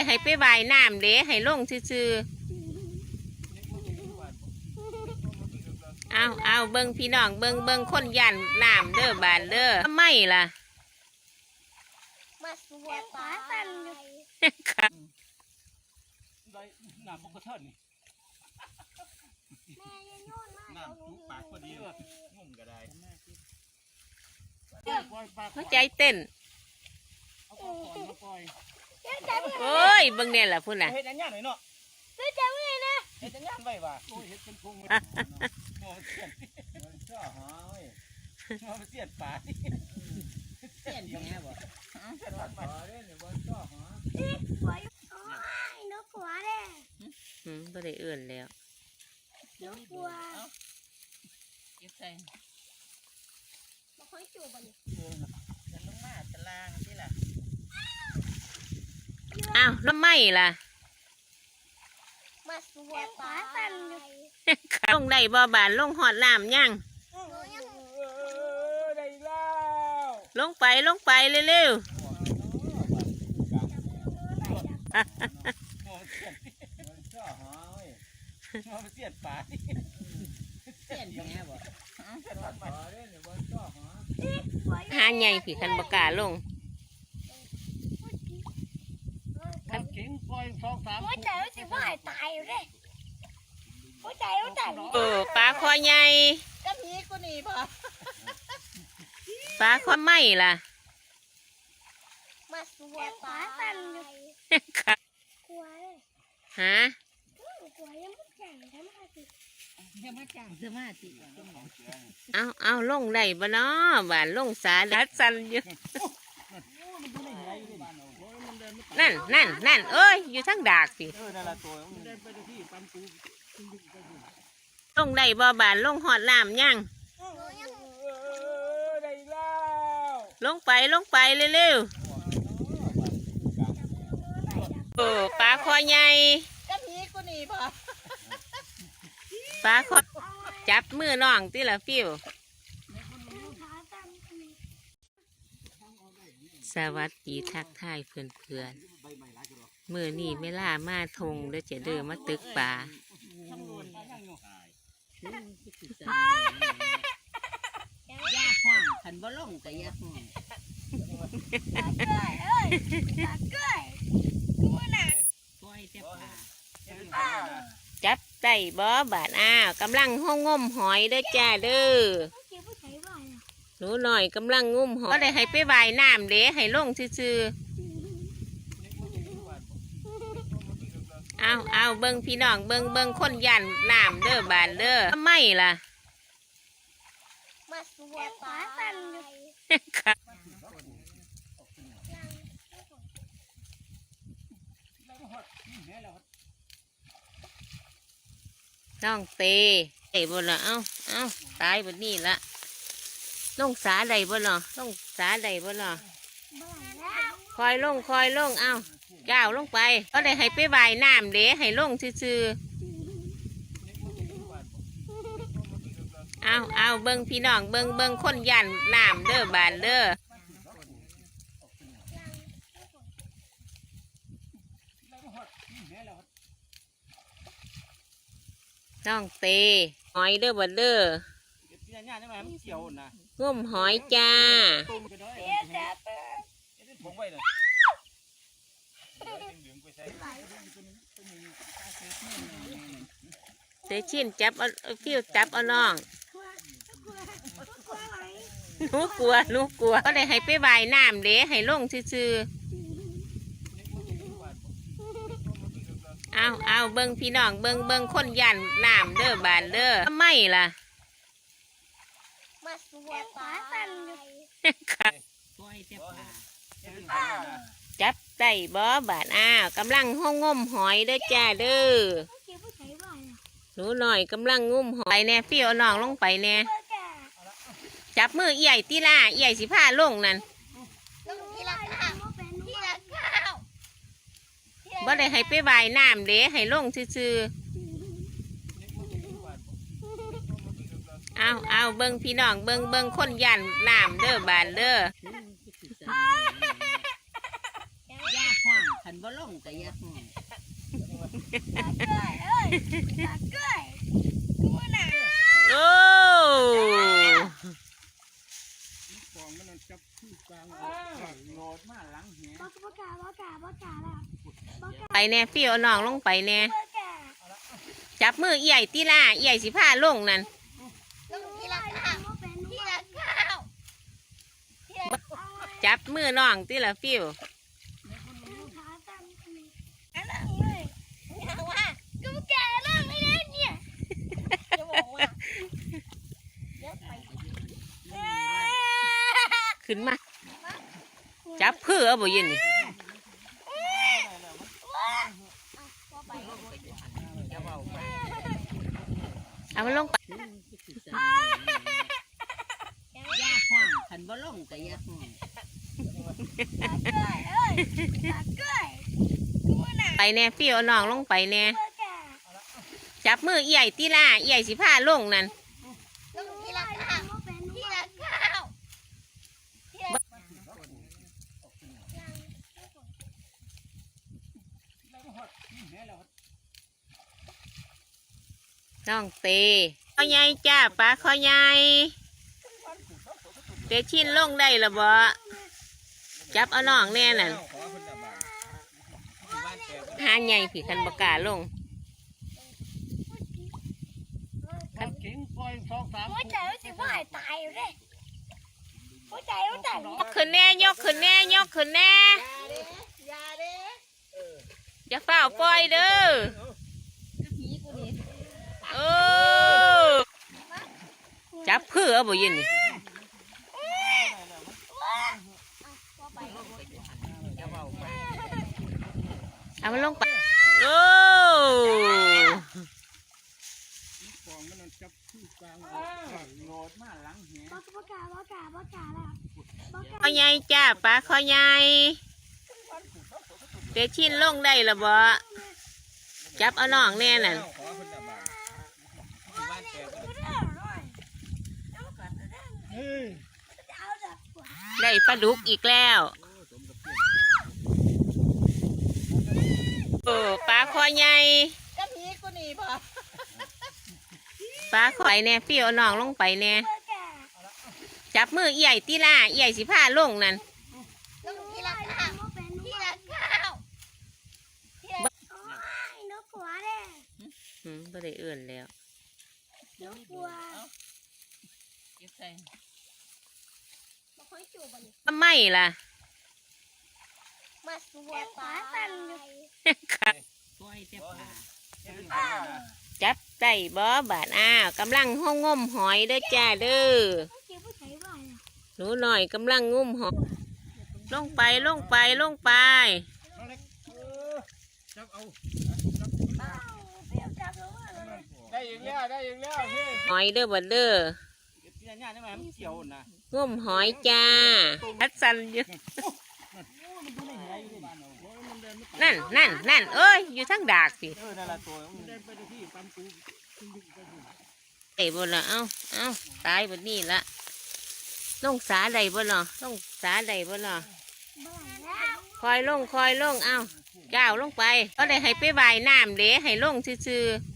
ได้ให้ไปวายน้ำเด้ให้ลงซื่อๆเอาเอาเบิ่งพี่น้องเบิ่งเบิ่งคนยันน้ำเด้อบานเด้อทำไมล่ะมาสวยขาสั่นอยู่ครับได้น้ำปกตินี่แม่อยังโน่นมากน้ำจุปากพอดีเลยงุ่มก็ได้หัวใจเต้นเอาปล่อยมาปล่อยเจ้าใจมึง โอ้ยเบิ่งเนี่ยล่ะพุ่นน่ะเฮ็ดอันย่านหน่อยเนาะเจ้าใจมึงเลยนะเฮ็ดอันย่านไว้ว่ะโอ้ยเฮ็ดเป็นพงเลยโอ้ยเสียนมันชอบหาเว้ยมันเสียนป่าเสียนยังไงบ่เสียนวันใหม่เด้เนี่ยบ่ชอบหาสวยโอ้ยนกหัวเลยอืมบ่ได้เอื่นแล้วนกหัวเก็บใส่มาค่อยจูบมันจะลงมาตารางที่ล่ะ อ้าวแล้วไม่ล่ะมาสวยขาสั่นอยู่ลงได้บ่บานลงหอดน้ำยังเออได้แล้วลงไปลงไปเร็วโอ้ยเสียนมันชอบหาเว้ยมันเสียนป่าเสียนยังไงบ่เสียนวันใหม่เด้เนี่ยบ่ชอบหาๆหาใหญ่ผีคันบกล้าลง ครับเก่ง ปล่อยสองสามหัวใจมันสิว่าให้ตายอยู่เลยหัวใจหัวใจเออปลาคอใหญ่ก็มีกูนี่บ่ปลาคอไม่ล่ะมาสวยขาสั่นอยู่ครับหัวเลยฮะหัวยังไม่แข็งทำไมสิจะมาจ้างสมาธิเอาเอาลงได้บ่เนาะบานลงสาดัดสันอยู่ นั่นนั่นนั่นเอ้ยอยู่ทั้งดากสิเออนั่นละตัวมันเดินไปที่ปั๊มปูลงได้บ่บานลงหอดน้ำยังเออได้แล้วลงไปลงไปเร็วๆเออปลาคอใหญ่ก็มีกูนี่บ่ปลาคอจับมือน้องติละฟิวขาสั่นสวัสดีทักทายเพื่อนๆ มือนี่ไม่ล่ามาทงเด้อจะเดินมาตึกป่าย่าห้องคันบ่ลงก็ย่าห้องตาเกยเอ้ยตาเกยนะปล่อยแต่ปลาจับได้บ่บาดอ้าวกำลังห้องงมหอยเด้อจ้าเด้อหนูหน่อยกำลังงุ่มหอยก็ได้ให้ไปวายน้ำเด้ให้ลงซื่อๆ เอาเอาเบิ่งพี่น้องเบิ่งเบิ่งคนยันน้ำเด้อบานเด้อไม่ล่ะมาสวยขาสั่นอยู่ค่ะน้องเตไอ้บนละเอ้าเอ้าตายบนนี่ละลงสาใดบนเนาะลงสาใดบนเนาะคอยลงคอยลงเอ้า ก้าวลงไปก็ได้ให้ไปวายน้ำเด้ให้ลงซื่อๆเอาเอาเบิ่งพี่น้องเบิ่งเบิ่งคนยันน้ำเด้อบานเด้อน้องเตหอยเด้อบ่เด้อเก็บที่มมันเกี่ยวนะงหอยจ้า เสียแซ่บเอ้ยเอ็ดผมไว้เลยดึงไปใส่เตชินจับเอาเอาฟิวจับเอาน้องกลัวกลัวกลัวไหมหนูกลัวหนูกลัว ก็ได้ให้ไปวายน้ำเด้ให้ลงซื่อๆเอาเอาเบิ่งพี่น้องเบิ่งเบิ่งคนยันน้ำเด้อบานเด้อทำไมล่ะมาสวยขาสั่นอยู่ครับปล่อยแต่ปลาจับ ได้บ่บาดอ้าวกำลังห้องงมหอยเด้อจ้าเด้อเก็บผู้ชายบ้านหนูหน่อยกำลังงมหอยแน่ฟิวเอาน้องลงไปแน่เพื่อแกจับมือเอี่ยตีล่าเอี่ยสิผ้าลงนั่นลูกที่ละข้าวที่ละข้าวบ่ได้ให้ไปวายน้ำเด้ให้ลงซื่อๆเอาเอาเบิ่งพี่น้องเบิ่งเบิ่งคนยันน้ำเด้อบานเด้อ ย่าห้องคัน บ่ ลงก็อย่าห้องตาเกยเอ้ยตาเกยกูน่ะโอ้ฟองมันจับคู่กลางโหลดมาหลังแหบอกบอกกาบอกกาบอกกาแล้วบอกกาไปแน่ฟิวเอาน้องลงไปแน่บอกกาจับมือเอี่ยตีล่าเอี่ยสิผ้าลงนั่นต้องทีละข้าวทีละข้าวทีละข้าวจับมือน้องตีละฟิว ขาตั้งอันนั้นเลยอย่าว่ากูแก่แล้วไม่ได้เนี่ยจะบอกว่าเดี๋ยวไป ขึ้นมา จับคือเอาบ่ยินนี่อย่าเว้าไปเอามันลงไปอย่าห้องคันบ่ลงก็อย่าห้องตาเกยเอ้ยตาเกยกูน่ะไปแน่ฟิวเอาน้องลงไปแน่บอกกาจับมือเอี่ยตีล่าเอี่ยสิผ้าลงนั่น ต้องทีละข้าวทีละข้าวทีละ น้องเตขอใหญ่จ้าปลาขอใหญ่เตชินลงได้ละบ่จับเอาน้องแน่นั่นขอคนละบาทบ้านแกก็หาใหญ่ผีคันบกล้าลงขันเก่งปล่อยสองสามหัวใจรู้สึกว่าหายตายอยู่เลยหัวใจรู้ใจยกขึ้นแน่ยกขึ้นแน่ยกขึ้นแน่อย่าเด้อย่าเฝ้าวปล่อยเด้อ ผีกูนี่ โอ้ จับคือเอาบ่ยินนี่เอามันลงไปโอ้ข้อกกาขอใหญ่จ้าปลาขอใหญ่เตชินลงได้ละบ่จับเอาน้องแน่น่ะบาทบ้านแกก็ เฮ้ยเอาแบบกว่า ได้ปลาดุกอีกแล้ว โอ้ปลาคอใหญ่ก็ผีกูนี่พอปลาคอยแน่ฟิวเอาน้องลงไปแน่บอกกาจับมือเอี่ยตีล่าเอี่ยสิผ้าลงนั่นต้องทีละข้าวทีละข้าวทีละโอ้ยนกหัวเลยอืมก็ได้เอื่นแล้วนกหัว เก็บใส่มาค่อยจูบมันทำไมล่ะ มาสวยปลาตันอยู่ปล่อยแต่ปลาจับได้บ่บาดอ้าวกำลังห้องงมหอยเด้อจ้าเด้อเก็บผู้ชายบ้านหนูหน่อยกำลังงมหอยลงไปลงไปลงไปจับเอาเปรี้ยวจับแล้วว่าเลยได้อีกแล้วได้อีกแล้วเฮ้ยหอยเด้อบัดเด้อ พี่ญาติได้ไหมมันเกี่ยวนะงมหอยจ้าพัดสันอยู่นั่นนั่นนั่นเอ้ยอยู่ทั้งดากสิเออนั่นละตัวมันได้ไปที่ปั๊มปูไอ้บ่ละเอ้าเอ้าตายบนนี้ละลงสาใดบ่เนาะลงสาใดบ่เนาะบ้านแล้วคอยลงคอยลงเอ้าก้าวลงไปก็ได้ให้ไปว่ายน้ำเด้ให้ลงซื่อๆ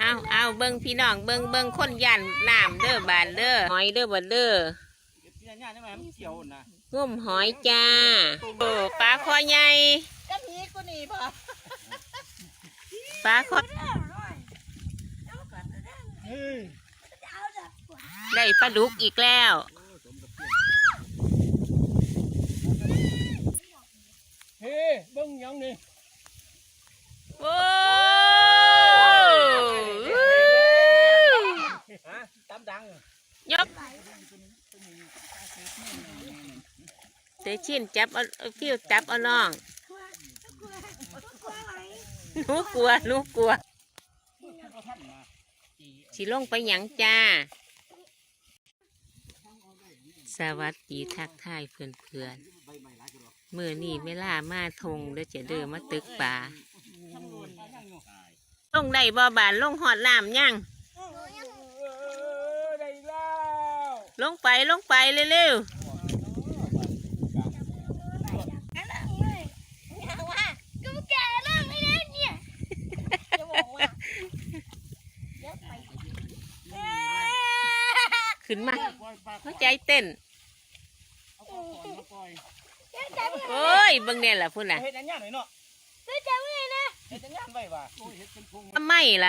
เอาเอาเบิ่งพี่น้องเบิ่งเบิ่งคนยันน้ำเด้อบานเด้อหอยเด้อบัดเด้อพี่ญาติได้ไหมมันเกี่ยวนะงมหอยจ้าโอ้ปลาคอใหญ่ก็ผีกูนี่พอปลาคอเฮ้ยเอาแบบกว่าได้ปลาดุกอีกแล้วเฮ้เบิ้งยังนี่ โอ้ ฮะ ตามดังยกเตชินจับเอาฟิวจับเอาน้องลัวกลัวกลัวอะไรหนูกลัวหนูกลัวสิลงไปหยังจ้า สวัสดีทักทายเพื่อนๆมื่อนี้เวลามาทงเด้อจะเดินมาตึกป่าลงได้บ่บานลงหอดน้ำยัง ลงไปลงไปเร็วๆขึ้นมาหัวใจเต้น โอ้ยบังเนี่ยแหละพูดนะไม่ล่ะ